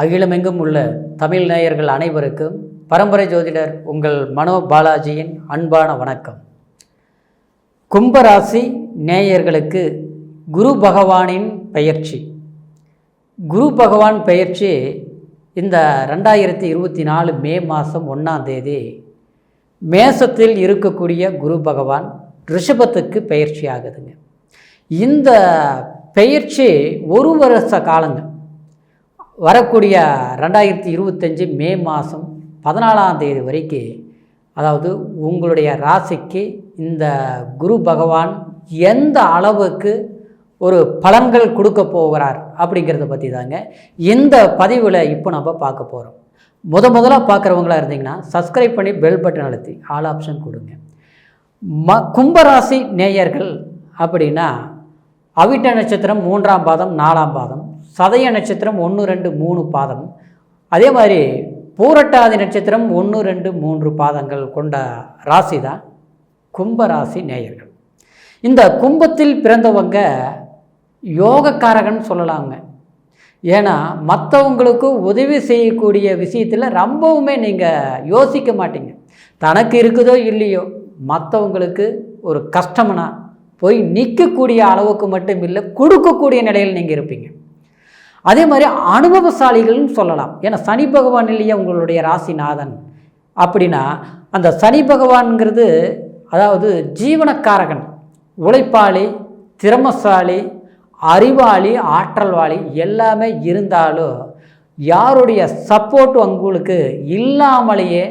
அகிலமெங்கும் உள்ள தமிழ் நேயர்கள் அனைவருக்கும் பரம்பரை ஜோதிடர் உங்கள் மனோ பாலாஜியின் அன்பான வணக்கம். கும்பராசி நேயர்களுக்கு குரு பகவானின் பெயர்ச்சி. குரு பகவான் பெயர்ச்சி இந்த ரெண்டாயிரத்தி இருபத்தி நாலு மே மாதம் ஒன்றாம் தேதி மேசத்தில் இருக்கக்கூடிய குரு பகவான் ரிஷபத்துக்கு பெயர்ச்சி ஆகுதுங்க. இந்த பெயர்ச்சி ஒரு வருஷ காலங்க வரக்கூடிய ரெண்டாயிரத்தி இருபத்தஞ்சி மே மாதம் பதினாலாம் தேதி வரைக்கும் அதாவது உங்களுடைய ராசிக்கு இந்த குரு பகவான் எந்த அளவுக்கு ஒரு பலன்கள் கொடுக்க போகிறார் அப்படிங்கிறத பற்றி தாங்க இந்த பதிவில் இப்போ நம்ம பார்க்க போகிறோம் முத முதலாக பார்க்குறவங்களா இருந்தீங்கன்னா சப்ஸ்கிரைப் பண்ணி பெல் பட்டன் அழுத்தி ஆல் ஆப்ஷன் கொடுங்க. ம கும்பராசி நேயர்கள் அப்படின்னா அவிட்ட நட்சத்திரம் மூன்றாம் பாதம் நாலாம் பாதம் சதய நட்சத்திரம் ஒன்று ரெண்டு மூணு பாதம் அதே மாதிரி பூரட்டாதி நட்சத்திரம் ஒன்று ரெண்டு மூன்று பாதங்கள் கொண்ட ராசி தான் கும்பராசி நேயர்கள். இந்த கும்பத்தில் பிறந்தவங்க யோகக்காரகன் சொல்லலாங்க. ஏன்னா மற்றவங்களுக்கு உதவி செய்யக்கூடிய விஷயத்தில் ரொம்பவுமே நீங்கள் யோசிக்க மாட்டீங்க. தனக்கு இருக்குதோ இல்லையோ மற்றவங்களுக்கு ஒரு கஷ்டம்னா போய் நிற்கக்கூடிய அளவுக்கு மட்டும் இல்லை கொடுக்கக்கூடிய நிலையில் நீங்கள் இருப்பீங்க. அதே மாதிரி அனுபவசாலிகள்னு சொல்லலாம். ஏன்னா சனி பகவான் இல்லையே உங்களுடைய ராசிநாதன் அப்படின்னா அந்த சனி பகவான்ங்கிறது அதாவது ஜீவனக்காரகன். உழைப்பாளி திறமசாலி அறிவாளி ஆற்றல்வாளி எல்லாமே இருந்தாலும் யாருடைய சப்போர்ட் உங்களுக்கு இல்லாமலேயே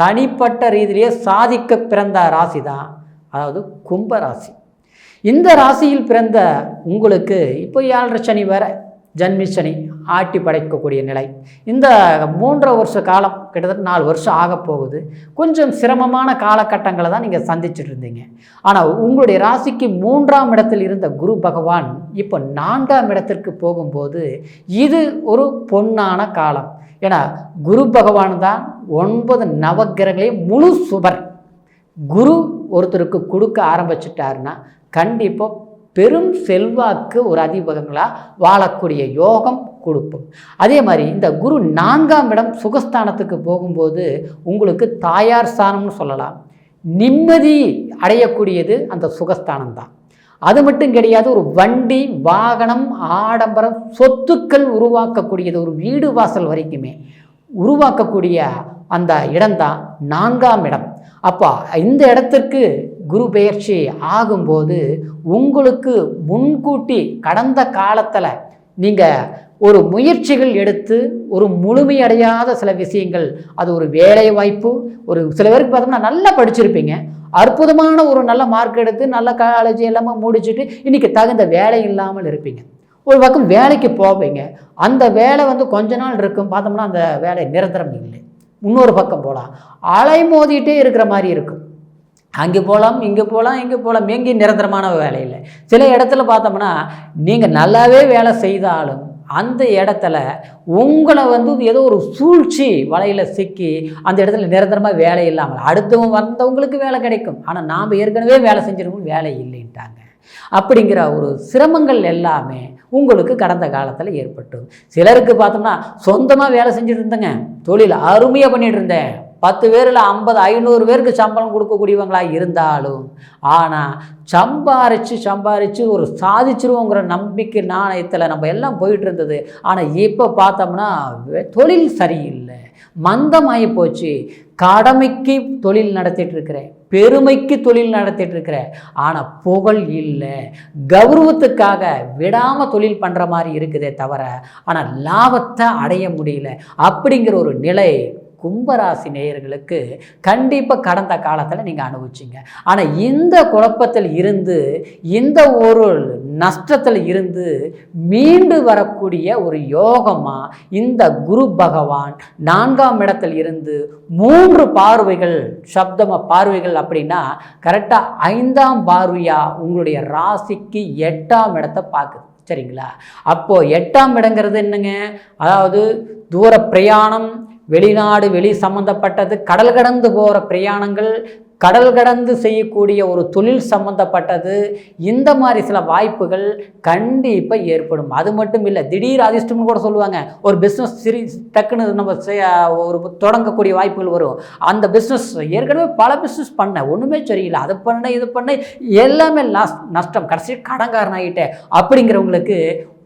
தனிப்பட்ட ரீதியிலேயே சாதிக்க பிறந்த ராசி தான். அதாவது கும்ப ராசி. இந்த ராசியில் பிறந்த உங்களுக்கு இப்போ ஏழரை சனி வேற ஜன்மி ஆட்டி படைக்கக்கூடிய நிலை. இந்த மூன்றரை வருஷ காலம் கிட்டத்தட்ட நாலு வருஷம் ஆக போகுது. கொஞ்சம் சிரமமான காலகட்டங்களை தான் நீங்கள் சந்திச்சுட்டு இருந்தீங்க. ஆனால் உங்களுடைய ராசிக்கு மூன்றாம் இடத்தில் இருந்த குரு பகவான் இப்போ நான்காம் இடத்திற்கு போகும்போது இது ஒரு பொன்னான காலம். ஏன்னா குரு பகவான் தான் ஒன்பது நவகிரகங்களையும் முழு சுவர். குரு ஒருத்தருக்கு கொடுக்க ஆரம்பிச்சிட்டாருன்னா கண்டிப்பாக பெரும் செல்வாக்கு ஒரு அதிபகங்களாக வாழக்கூடிய யோகம் கொடுப்போம் அதே மாதிரி இந்த குரு நான்காம் இடம் சுகஸ்தானத்துக்கு போகும்போது உங்களுக்கு தாயார் ஸ்தானம்னு சொல்லலாம். நிம்மதி அடையக்கூடியது அந்த சுகஸ்தானம் தான் அது மட்டும் கிடையாது ஒரு வண்டி வாகனம் ஆடம்பரம் சொத்துக்கள் உருவாக்கக்கூடியது ஒரு வீடு வாசல் வரைக்குமே உருவாக்கக்கூடிய அந்த இடம்தான் நான்காம் இடம். அப்போ இந்த இடத்திற்கு குரு பெயர்ச்சி ஆகும்போது உங்களுக்கு முன்கூட்டி கடந்த காலத்தில் நீங்கள் ஒரு முயற்சிகள் எடுத்து ஒரு முழுமையடையாத சில விஷயங்கள் அது ஒரு வேலை வாய்ப்பு ஒரு சில பேருக்கு பார்த்தோம்னா நல்லா படிச்சிருப்பீங்க. அற்புதமான ஒரு நல்ல மார்க் எடுத்து நல்ல காலேஜ் எல்லாமே முடிச்சுட்டு இன்றைக்கி தகுந்த வேலை இல்லாமல் இருப்பீங்க. ஒரு பக்கம் வேலைக்கு போவீங்க. அந்த வேலை வந்து கொஞ்ச நாள் இருக்கும் பார்த்தோம்னா அந்த வேலை நிரந்தரம் இல்லை. இன்னொரு பக்கம் போகலாம் அலைமோதிட்டே இருக்கிற மாதிரி இருக்கும். அங்கே போகலாம் இங்கே போகலாம் இங்கே போகலாம். எங்கேயும் நிரந்தரமான வேலை இல்லை. சில இடத்துல பார்த்தோம்னா நீங்கள் நல்லாவே வேலை செய்தாலும் அந்த இடத்துல உங்களை வந்து ஏதோ ஒரு சூழ்ச்சி வலையில் சிக்கி அந்த இடத்துல நிரந்தரமாக வேலை இல்லாமல் அடுத்தவங்க வந்தவங்களுக்கு வேலை கிடைக்கும். ஆனால் நாம் ஏற்கனவே வேலை செஞ்சிருக்கோம் வேலை இல்லைன்ட்டாங்க. அப்படிங்கிற ஒரு சிரமங்கள் எல்லாமே உங்களுக்கு கடந்த காலத்தில் ஏற்பட்டும் சிலருக்கு பார்த்தோம்னா சொந்தமாக வேலை செஞ்சுட்டு இருந்தேங்க. தொழில் அருமையாக பண்ணிகிட்டு இருந்தேன். பத்து பேரில் ஐம்பது ஐநூறு பேருக்கு சம்பளம் கொடுக்கக்கூடியவங்களாக இருந்தாலும் ஆனால் சம்பாரித்து சம்பாரித்து ஒரு சாதிச்சிருவோங்கிற நம்பிக்கை நாணயத்தில் நம்ம எல்லாம் போயிட்டு இருந்தது. ஆனால் இப்போ பார்த்தோம்னா தொழில் சரியில்லை. மந்தமாகி போச்சு. கடமைக்கு தொழில் நடத்திட்டு இருக்கிறேன் பெருமைக்கு தொழில் நடத்திட்டு இருக்கிறேன் ஆனால் புகழ் இல்லை. கௌரவத்துக்காக விடாமல் தொழில் பண்ணுற மாதிரி இருக்குதே தவிர ஆனால் லாபத்தை அடைய முடியல. அப்படிங்கிற ஒரு நிலை கும்பராசி நேயர்களுக்கு கண்டிப்பாக கடந்த காலத்தில் நீங்கள் அனுபவிச்சிங்க. ஆனால் இந்த குழப்பத்தில் இருந்து இந்த ஒரு நஷ்டத்தில் இருந்து மீண்டு வரக்கூடிய ஒரு யோகமாக இந்த குரு பகவான் நான்காம் இடத்தில் இருந்து மூன்று பார்வைகள் சப்தம பார்வைகள் அப்படின்னா கரெக்டாக ஐந்தாம் பார்வையாக உங்களுடைய ராசிக்கு எட்டாம் இடத்தை பார்க்குது. சரிங்களா? அப்போது எட்டாம் இடங்கிறது என்னங்க? அதாவது தூர பிரயாணம் வெளிநாடு வெளி சம்மந்தப்பட்டது கடல் கடந்து போகிற பிரயாணங்கள் கடல் கடந்து செய்யக்கூடிய ஒரு தொழில் சம்பந்தப்பட்டது இந்த மாதிரி சில வாய்ப்புகள் கண்டிப்பாக ஏற்படும். அது மட்டும் இல்லை திடீர் அதிர்ஷ்டம்னு கூட சொல்லுவாங்க. ஒரு பிஸ்னஸ் சிரி டக்குன்னு நம்ம செய்ய ஒரு தொடங்கக்கூடிய வாய்ப்புகள் வரும். அந்த பிஸ்னஸ் ஏற்கனவே பல பிஸ்னஸ் பண்ண ஒன்றுமே சரியில்லை. அது பண்ண இது பண்ண எல்லாமே லாஸ் நஷ்டம். கடைசி கடன்காரன் ஆகிட்டேன் அப்படிங்கிறவங்களுக்கு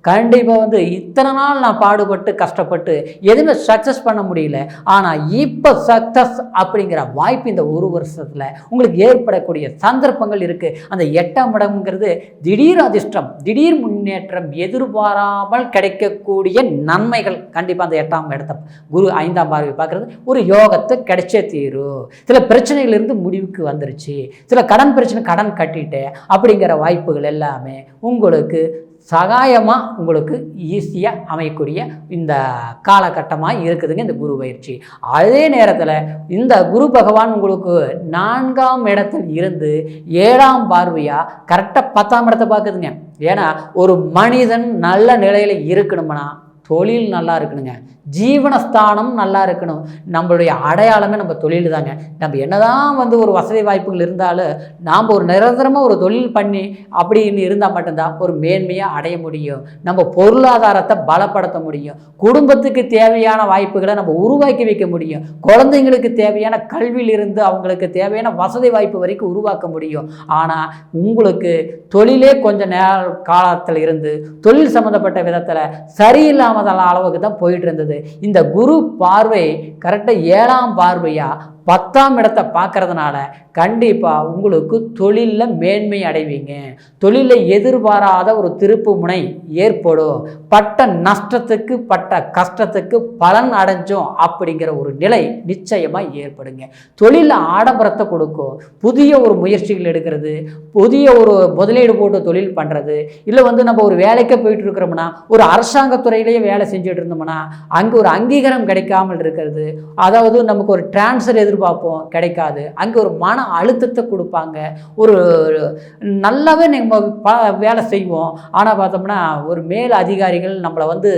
கண்டிப்பாக வந்து இத்தனை நாள் நான் பாடுபட்டு கஷ்டப்பட்டு எதுவுமே சக்ஸஸ் பண்ண முடியல. ஆனால் இப்போ சக்ஸஸ் அப்படிங்கிற வாய்ப்பு இந்த ஒரு வருஷத்தில் உங்களுக்கு ஏற்படக்கூடிய சந்தர்ப்பங்கள் இருக்குது அந்த எட்டாம் இடம்ங்கிறது திடீர் அதிர்ஷ்டம் திடீர் முன்னேற்றம் எதிர்பாராமல் கிடைக்கக்கூடிய நன்மைகள். கண்டிப்பாக அந்த எட்டாம் இடத்த குரு ஐந்தாம் பார்வை பார்க்குறது ஒரு யோகத்தை கிடைச்சே தீரும். சில பிரச்சனைகளிலிருந்து முடிவுக்கு வந்துருச்சு. சில கடன் பிரச்சனை கடன் கட்டிட்டேன் அப்படிங்கிற வாய்ப்புகள் எல்லாமே உங்களுக்கு சகாயமாக உங்களுக்கு ஈஸியாக அமையக்கூடிய இந்த காலகட்டமாக இருக்குதுங்க இந்த குரு பயிற்சி. அதே நேரத்தில் இந்த குரு பகவான் உங்களுக்கு நான்காம் இடத்தில் இருந்து ஏழாம் பார்வையாக கரெக்டாக பத்தாம் இடத்தை பார்க்குதுங்க. ஏன்னா ஒரு மனிதன் நல்ல நிலையில் இருக்கணும்னா தொழில் நல்லா இருக்கணுங்க. ஜீவனஸ்தானம் நல்லா இருக்கணும். நம்மளுடைய அடையாளமே நம்ம தொழில் தாங்க. நம்ம என்னதான் வந்து ஒரு வசதி வாய்ப்புகள் இருந்தாலும் நாம் ஒரு நிரந்தரமாக ஒரு தொழில் பண்ணி அப்படின்னு இருந்தால் மட்டும்தான் ஒரு மேன்மையாக அடைய முடியும். நம்ம பொருளாதாரத்தை பலப்படுத்த முடியும். குடும்பத்துக்கு தேவையான வாய்ப்புகளை நம்ம உருவாக்கி வைக்க முடியும். குழந்தைங்களுக்கு தேவையான கல்வியிலிருந்து அவங்களுக்கு தேவையான வசதி வாய்ப்பு வரைக்கும் உருவாக்க முடியும். ஆனால் உங்களுக்கு தொழிலே கொஞ்சம் நேர காலத்தில் இருந்து தொழில் சம்மந்தப்பட்ட விதத்தில் சரியில்லாமல் சரியில்லாமதான அளவுக்கு தான் போயிட்டு இருந்தது. இந்த குரு பார்வை கரெக்டாக ஏழாம் பார்வையாக பத்தாம் இடத்தை பார்க்கறதுனால கண்டிப்பாக உங்களுக்கு தொழிலில் மேன்மை அடைவீங்க. தொழிலில் எதிர்பாராத ஒரு திருப்பு முனை ஏற்படும். பட்ட நஷ்டத்துக்கு பட்ட கஷ்டத்துக்கு பலன் அடைஞ்சோம் அப்படிங்கிற ஒரு நிலை நிச்சயமாக ஏற்படுங்க. தொழிலில் ஆடம்பரத்தை கொடுக்கும். புதிய ஒரு முயற்சிகள் எடுக்கிறது. புதிய ஒரு முதலீடு போட்டு தொழில் பண்ணுறது இல்லை வந்து நம்ம ஒரு வேலைக்கே போயிட்டு இருக்கிறோம்னா ஒரு அரசாங்கத்துறையிலேயே வேலை செஞ்சுட்டு இருந்தோம்னா அங்கே ஒரு அங்கீகாரம் கிடைக்காமல் இருக்கிறது. அதாவது நமக்கு ஒரு டிரான்ஸ்ஃபர் எதிர்பார்ப்போம் கிடைக்காது. அங்கே ஒரு மன அழுத்தத்தை கொடுப்பாங்க. ஒரு நல்லாவே நம்ம ப வேலை செய்வோம். ஆனால் பார்த்தோம்னா ஒரு மேல் அதிகாரிகள் நம்மளை வந்து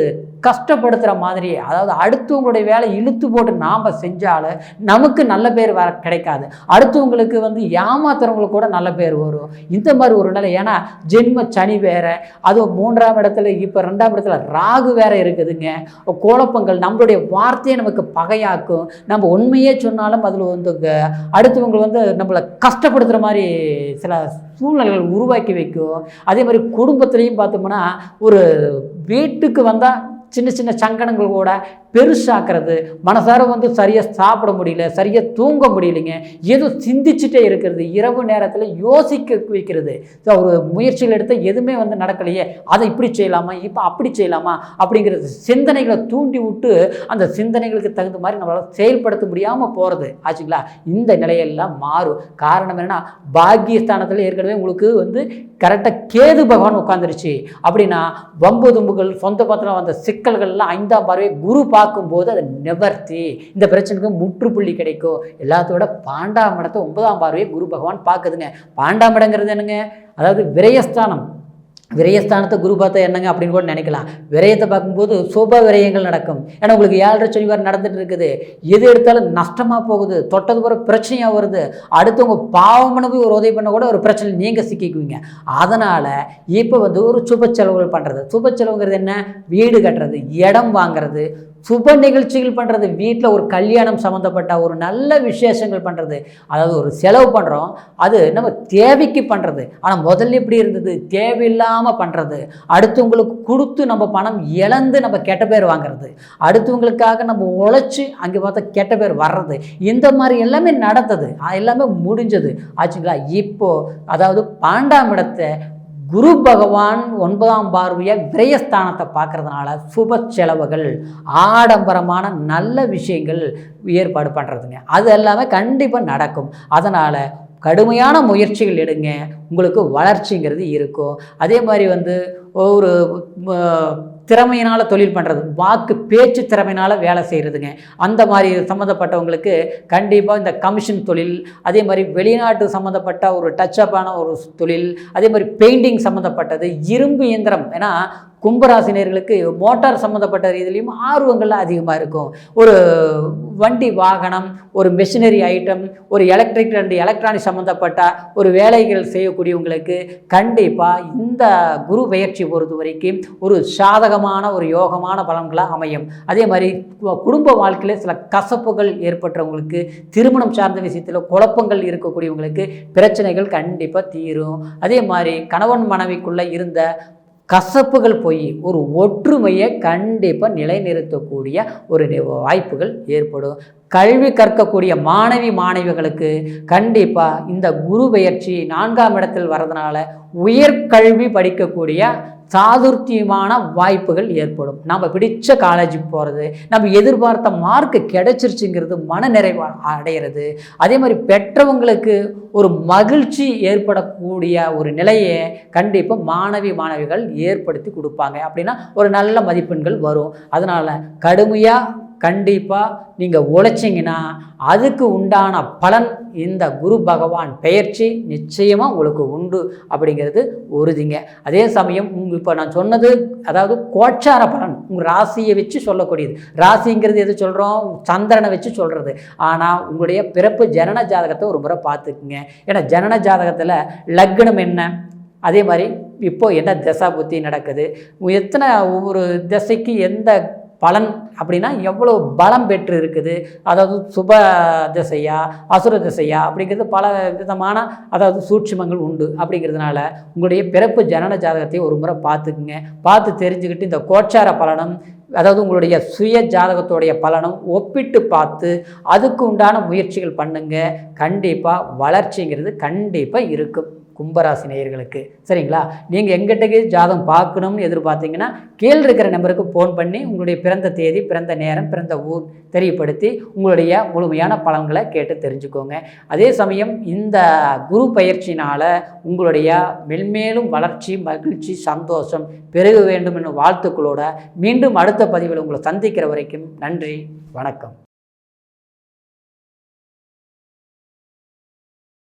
கஷ்டப்படுத்துகிற மாதிரி அதாவது அடுத்தவங்களுடைய வேலை இழுத்து போட்டு நாம் செஞ்சாலும் நமக்கு நல்ல பேர் வர கிடைக்காது. அடுத்தவங்களுக்கு வந்து ஏமாத்துறவங்களுக்கு கூட நல்ல பேர் வரும். இந்த மாதிரி ஒரு நிலை ஏன்னா ஜென்ம சனி வேறு அதுவும் மூன்றாம் இடத்துல இப்போ ரெண்டாம் இடத்துல ராகு வேற இருக்குதுங்க. குழப்பங்கள் நம்மளுடைய வார்த்தையை நமக்கு பகையாக்கும். நம்ம உண்மையே சொன்னாலும் அதில் வந்து அடுத்தவங்க வந்து நம்மளை கஷ்டப்படுத்துகிற மாதிரி சில சூழ்நிலைகள் உருவாக்கி வைக்கும். அதே மாதிரி குடும்பத்துலேயும் பார்த்தோம்னா ஒரு வீட்டுக்கு வந்தால் சின்ன சின்ன சங்கடங்கள் கூட பெருசாக்குறது மனசார வந்து சரியாக சாப்பிட முடியல சரியாக தூங்க முடியலைங்க ஏதோ சிந்திச்சுட்டே இருக்கிறது இரவு நேரத்தில் யோசிக்க வைக்கிறது. ஸோ ஒரு முயற்சிகள் எடுத்து எதுவுமே வந்து நடக்கலையே அதை இப்படி செய்யலாமா இப்போ அப்படி செய்யலாமா அப்படிங்கிறது சிந்தனைகளை தூண்டி விட்டு அந்த சிந்தனைகளுக்கு தகுந்த மாதிரி நம்மளால் செயல்படுத்த முடியாமல் போகிறது ஆச்சுங்களா? இந்த நிலையெல்லாம் மாறும். காரணம் என்னென்னா பாக்கியஸ்தானத்தில் ஏற்கனவே உங்களுக்கு வந்து கரெக்டாக கேது பகவான் உட்காந்துருச்சு அப்படின்னா வம்பு தும்புகள் சொந்த பத்திரம் வந்த சிக்கல்கள்லாம் ஐந்தாம் பார்வை குரு பார்க்கும்போது அதை நிவர்த்தி. இந்த பிரச்சனைக்கு முற்றுப்புள்ளி கிடைக்கும். எல்லாத்தோட பாண்டாமடத்தை ஒன்பதாம் பார்வையை குரு பகவான் பார்க்குதுங்க. பாண்டாமடங்கிறது என்னங்க? அதாவது விரயஸ்தானம். விரயஸ்தானத்தை குரு பார்த்தா என்னங்க அப்படின்னு கூட நினைக்கலாம். விரயத்தை பார்க்கும்போது சோபா விரயங்கள் நடக்கும். ஏன்னா உங்களுக்கு ஏழரை சனிவாரம் நடந்துட்டு இருக்குது. எது எடுத்தாலும் நஷ்டமாக போகுது. தொட்டது போகிற பிரச்சனையாக வருது. அடுத்தவங்க பாவம்னு போய் ஒரு உதவி பண்ண கூட ஒரு பிரச்சனை நீங்கள் சிக்கிக்குவீங்க. அதனால் இப்போ வந்து ஒரு சுப செலவுகள் பண்ணுறது சுப செலவுங்கிறது என்ன? வீடு கட்டுறது இடம் வாங்குறது சுப நிகழ்ச்சிகள் பண்ணுறது வீட்டில் ஒரு கல்யாணம் சம்மந்தப்பட்ட ஒரு நல்ல விசேஷங்கள் பண்ணுறது அதாவது ஒரு செலவு பண்ணுறோம் அது நம்ம தேவைக்கு பண்ணுறது ஆனால் முதல்ல எப்படி இருந்தது? தேவையில்லாமல் பண்ணுறது அடுத்தவங்களுக்கு கொடுத்து நம்ம பணம் இழந்து நம்ம கெட்ட பேர் வாங்குறது. அடுத்தவங்களுக்காக நம்ம உழைச்சி அங்கே பார்த்தா கெட்ட பேர் வர்றது. இந்த மாதிரி எல்லாமே நடந்தது. அது எல்லாமே முடிஞ்சது. ஆச்சுங்களா? இப்போது அதாவது பாண்டாமிடத்தை குரு பகவான் ஒன்பதாம் பார்வையாக விரயஸ்தானத்தை பார்க்கறதுனால சுப செலவுகள் ஆடம்பரமான நல்ல விஷயங்கள் ஏற்பாடு பண்ணுறதுங்க அது எல்லாமே கண்டிப்பாக நடக்கும். அதனால் கடுமையான முயற்சிகள் எடுங்க. உங்களுக்கு வளர்ச்சிங்கிறது இருக்கும். அதே மாதிரி வந்து ஒரு திறமையினால் தொழில் பண்ணுறது வாக்கு பேச்சு திறமையினால் வேலை செய்கிறதுங்க அந்த மாதிரி சம்மந்தப்பட்டவங்களுக்கு கண்டிப்பாக இந்த கமிஷன் தொழில் அதே மாதிரி வெளிநாட்டு சம்மந்தப்பட்ட ஒரு டச்சப்பான ஒரு தொழில் அதே மாதிரி பெயிண்டிங் சம்மந்தப்பட்டது இரும்பு இயந்திரம். ஏன்னா கும்பராசினியர்களுக்கு மோட்டார் சம்மந்தப்பட்ட ரீதியிலையும் ஆர்வங்கள் அதிகமாக இருக்கும். ஒரு வண்டி வாகனம் ஒரு மெஷினரி ஐட்டம் ஒரு எலக்ட்ரிக் அண்ட் எலக்ட்ரானிக் சம்மந்தப்பட்ட ஒரு வேலைகள் செய்யக்கூடியவங்களுக்கு கண்டிப்பாக இந்த குரு பயிற்சி பொறுத்த வரைக்கும் ஒரு சாதகமான ஒரு யோகமான பலன்களாக அமையும். அதே மாதிரி குடும்ப வாழ்க்கையில் சில கசப்புகள் ஏற்பட்டவங்களுக்கு திருமணம் சார்ந்த விஷயத்தில் குழப்பங்கள் இருக்கக்கூடியவங்களுக்கு பிரச்சனைகள் கண்டிப்பாக தீரும். அதே மாதிரி கணவன் மனைவிக்குள்ளே இருந்த கசப்புகள் போய் ஒரு ஒற்றுமையை கண்டிப்பாக நிலைநிறுத்தக்கூடிய ஒரு வாய்ப்புகள் ஏற்படும். கல்வி கற்கக்கூடிய மாணவி மாணவிகளுக்கு கண்டிப்பாக இந்த குரு பெயர்ச்சி நான்காம் இடத்தில் வரதுனால உயர்கல்வி படிக்கக்கூடிய சாதுர்த்தியமான வாய்ப்புகள் ஏற்படும். நம்ம பிடிச்ச காலேஜுக்கு போகிறது நம்ம எதிர்பார்த்த மார்க் கிடைச்சிருச்சுங்கிறது மன நிறைவா அடையிறது. அதே மாதிரி பெற்றவங்களுக்கு ஒரு மகிழ்ச்சி ஏற்படக்கூடிய ஒரு நிலையை கண்டிப்பாக மாணவி மாணவிகள் ஏற்படுத்தி கொடுப்பாங்க. அப்படின்னா ஒரு நல்ல மதிப்பெண்கள் வரும். அதனால் கடுமையாக கண்டிப்பாக நீங்கள் உழைச்சிங்கன்னா அதுக்கு உண்டான பலன் இந்த குரு பகவான் பெயர்ச்சி நிச்சயமாக உங்களுக்கு உண்டு அப்படிங்கிறது உறுதிங்க. அதே சமயம் உங்க இப்போ நான் சொன்னது அதாவது கோச்சார பலன் உங்கள் ராசியை வச்சு சொல்லக்கூடியது. ராசிங்கிறது எது சொல்கிறோம் சந்திரனை வச்சு சொல்கிறது ஆனால் உங்களுடைய பிறப்பு ஜனன ஜாதகத்தை ஒரு முறை பார்த்துக்குங்க. ஏன்னா ஜனன ஜாதகத்தில் லக்னம் என்ன? அதே மாதிரி இப்போ என்ன திசா புத்தி நடக்குது? எத்தனை ஒவ்வொரு திசைக்கு எந்த பலன் அப்படின்னா எவ்வளோ பலம் பெற்று இருக்குது? அதாவது சுப திசையா அசுர திசையா அப்படிங்கிறது பல விதமான அதாவது சூட்சுமங்கள் உண்டு அப்படிங்கிறதுனால உங்களுடைய பிறப்பு ஜனன ஜாதகத்தை ஒரு முறை பார்த்துக்குங்க. பார்த்து தெரிஞ்சுக்கிட்டு இந்த கோச்சார பலனும் அதாவது உங்களுடைய சுய ஜாதகத்துடைய பலனும் ஒப்பிட்டு பார்த்து அதுக்கு உண்டான முயற்சிகள் பண்ணுங்க. கண்டிப்பாக வளர்ச்சிங்கிறது கண்டிப்பாக இருக்கும். கும்பராசி நேயர்களுக்கு. சரிங்களா? நீங்கள் எங்கிட்டக்கு ஜாதகம் பார்க்கணும்னு எதிர்பார்த்தீங்கன்னா கீழே இருக்கிற நம்பருக்கு ஃபோன் பண்ணி உங்களுடைய பிறந்த தேதி பிறந்த நேரம் பிறந்த ஊர் தெரியப்படுத்தி உங்களுடைய முழுமையான பலன்களை கேட்டு தெரிஞ்சுக்கோங்க. அதே சமயம் இந்த குரு பயிற்சினால் உங்களுடைய மென்மேலும் வளர்ச்சி மகிழ்ச்சி சந்தோஷம் பெருக வேண்டும் என்னும் வாழ்த்துக்களோட மீண்டும் அடுத்த பதிவில் உங்களை சந்திக்கிற வரைக்கும் நன்றி வணக்கம்.